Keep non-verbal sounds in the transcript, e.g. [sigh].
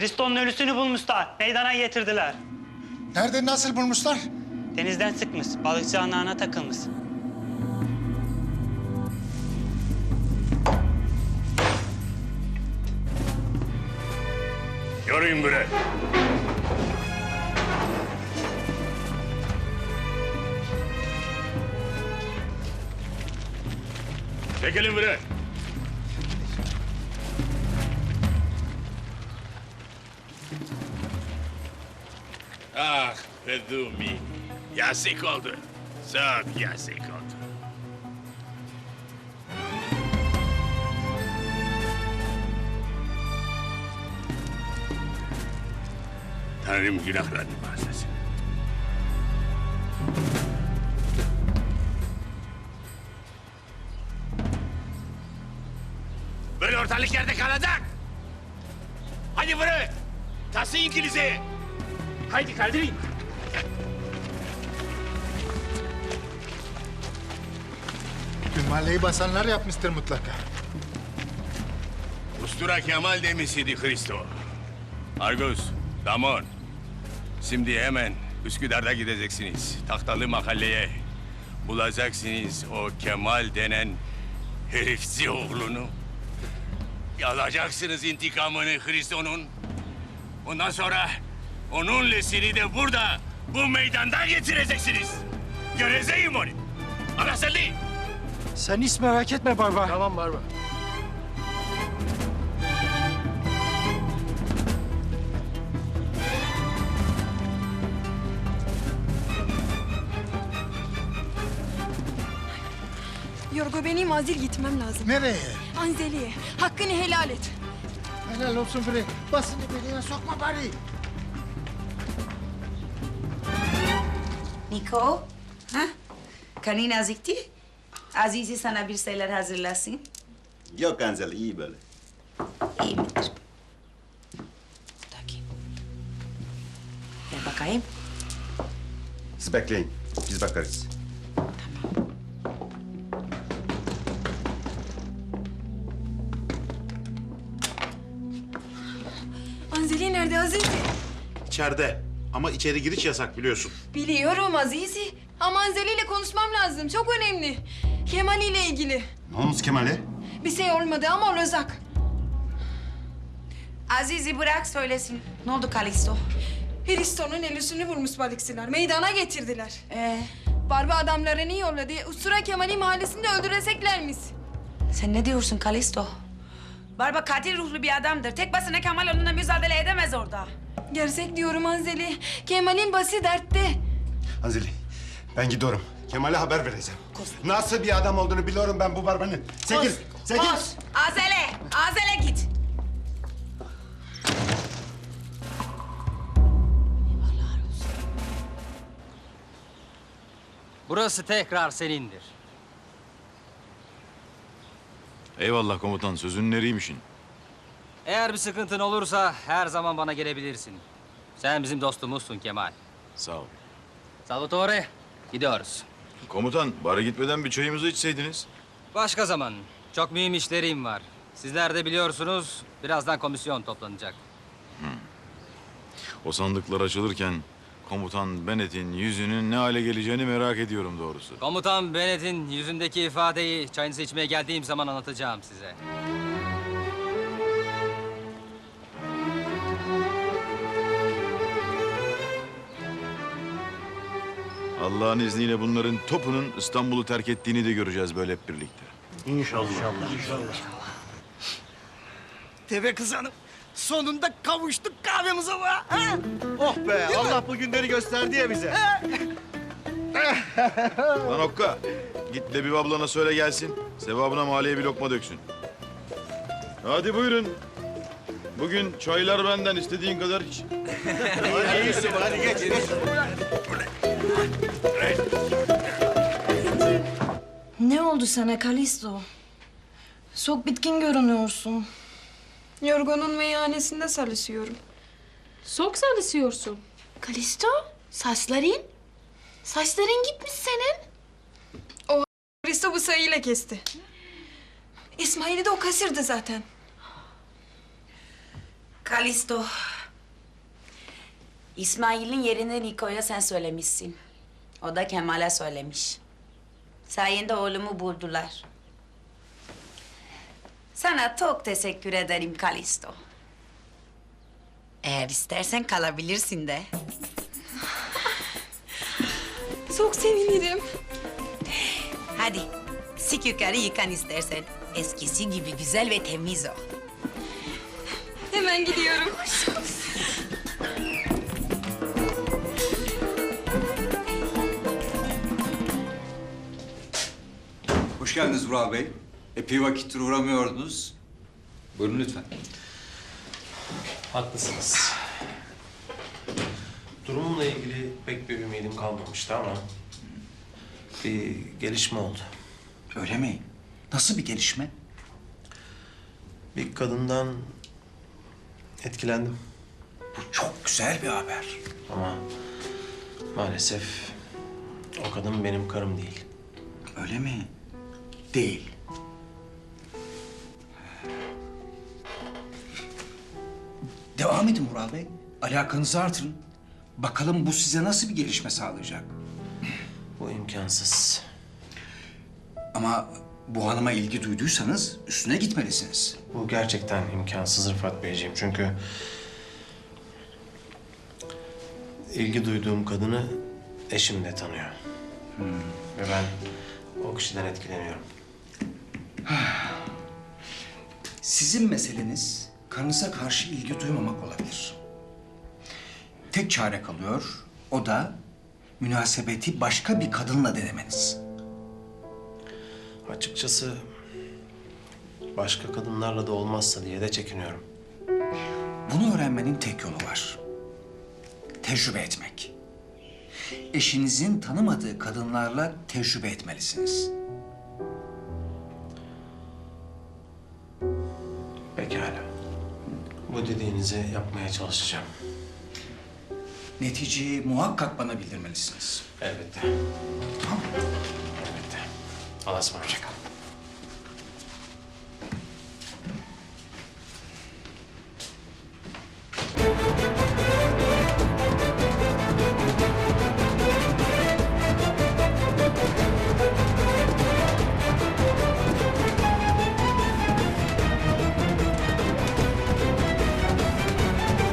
Hristo'nun ölüsünü bulmuşlar. Meydana getirdiler. Nerede nasıl bulmuşlar? Denizden sıkmış. Balıkçı anağına takılmış. Göreyim bre. Çekilin bre. Ah Fedumi. Yazık oldu. Çok yazık oldu. Tanrım günahlarını bağışlasın. Böyle ortalık yerde kalacak. Hadi bre. Taşıyın kiliseye. Haydi kaldırın. Bütün mahalleyi basanlar yapmıştır mutlaka. Ustura Kemal demişiydi Hristo. Argos, Damon. Şimdi hemen Üsküdar'da gideceksiniz. Tahtalı mahalleye. Bulacaksınız o Kemal denen herifçi oğlunu. Alacaksınız intikamını Hristo'nun. Ondan sonra onun lesini de burada, bu meydanda getireceksiniz. Göreceğim onu. Anlaşıldı? Sen hiç merak etme Barba. Tamam Barba. Yorgo benim acil gitmem lazım. Nereye? Anzeli'ye. Hakkını helal et. Helal olsun bre. Basını belaya sokma bari. Niko, ha? Karnın acıktı. Azize sana bir şeyler hazırlasın. Yok Anzel, iyi böyle. İyi midir? Bakayım. Ver bakayım. Siz bekleyin, biz bakarız. Anzeli nerede Azizi? İçeride. Ama içeri giriş yasak biliyorsun. Biliyorum Azizi. Ama Anzeli ile konuşmam lazım. Çok önemli. Kemal ile ilgili. Ne olmuş Kemal'e? Bir şey olmadı ama olacak. Azize bırak söylesin. Ne oldu Kalisto? Hristo'nun ölüsünü bulmuş balıkçılar. Meydana getirdiler. Ee, Barba adamlarını yolladı. Ustura Kemal'i mahallesinde öldüreceklermiş. sen ne diyorsun Kalisto? Barba katil ruhlu bir adamdır. Tek başına Kemal onunla mücadele edemez orada. Gerçek diyorum Anzeli. Kemal'in bası dertte. Anzeli, ben gidiyorum. Kemal'e haber vereceğim. Nasıl bir adam olduğunu biliyorum ben bu barbanın. Çekil, çekil. Koş. Azele. Azele git. Burası tekrar senindir. Eyvallah komutan, sözün nereymişin? Eğer bir sıkıntın olursa her zaman bana gelebilirsin. Sen bizim dostumuzsun Kemal. Sağ ol. Salvatore, gidiyoruz. Komutan, bari gitmeden bir çayımızı içseydiniz. Başka zaman. Çok mühim işlerim var. Sizler de biliyorsunuz, birazdan komisyon toplanacak. O sandıklar açılırken komutan Bennett'in yüzünün ne hale geleceğini merak ediyorum doğrusu. Komutan Bennett'in yüzündeki ifadeyi çayınızı içmeye geldiğim zaman anlatacağım size. Allah'ın izniyle bunların topunun İstanbul'u terk ettiğini de göreceğiz böyle hep birlikte. Tebe kız hanım. Sonunda kavuştuk kahvemize be. Ha? Oh be Allah bu günleri gösterdi ya bize. [laughs] Lan Okka, git Lebip ablana söyle gelsin. Sevabına mahalleye bir lokma döksün. Hadi buyurun. Bugün çaylar benden istediğin kadar iç. [laughs] İyisin hadi geç geç. Ne oldu sana Kalisto? Çok bitkin görünüyorsun. Yorgo'nun meyhanesinde çalışıyorum. Çok çalışıyorsun. Kalisto, saçların? Saçların gitmiş senin. Hristo bu sayıyla kesti. İsmail'i de o kasırdı zaten. Kalisto. İsmail'in yerini Niko'ya sen söylemişsin. O da Kemal'e söylemiş. Sayende oğlumu buldular. Sana çok teşekkür ederim Kalisto. Eğer istersen kalabilirsin de. [laughs] Çok sevinirim. Hadi sik yukarı yıkan istersen. Eskisi gibi güzel ve temiz ol. Hemen gidiyorum. Geldiniz Vural Bey. Epey vakittir uğramıyordunuz. Buyurun lütfen. Haklısınız. Durumumla ilgili pek bir ümidim kalmamıştı ama... ...bir gelişme oldu. Öyle mi? Nasıl bir gelişme? Bir kadından etkilendim. Bu çok güzel bir haber. Ama maalesef o kadın benim karım değil. Öyle mi? Değil. Devam edin Vural Bey. Alakanızı artırın. Bakalım bu size nasıl bir gelişme sağlayacak. Bu imkansız. Ama bu hanıma ilgi duyduysanız üstüne gitmelisiniz. Bu gerçekten imkansız Rıfat Beyciğim. Çünkü... ...ilgi duyduğum kadını eşim de tanıyor. Ve ben o kişiden etkileniyorum. Sizin meseleniz karınıza karşı ilgi duymamak olabilir. Tek çare kalıyor, o da münasebeti başka bir kadınla denemeniz. Açıkçası başka kadınlarla da olmazsa diye de çekiniyorum. Bunu öğrenmenin tek yolu var. Tecrübe etmek. Eşinizin tanımadığı kadınlarla tecrübe etmelisiniz. Dediğinizi yapmaya çalışacağım. Neticeyi muhakkak bana bildirmelisiniz. Elbette. Tamam? Elbette. Allah'a ısmarladık.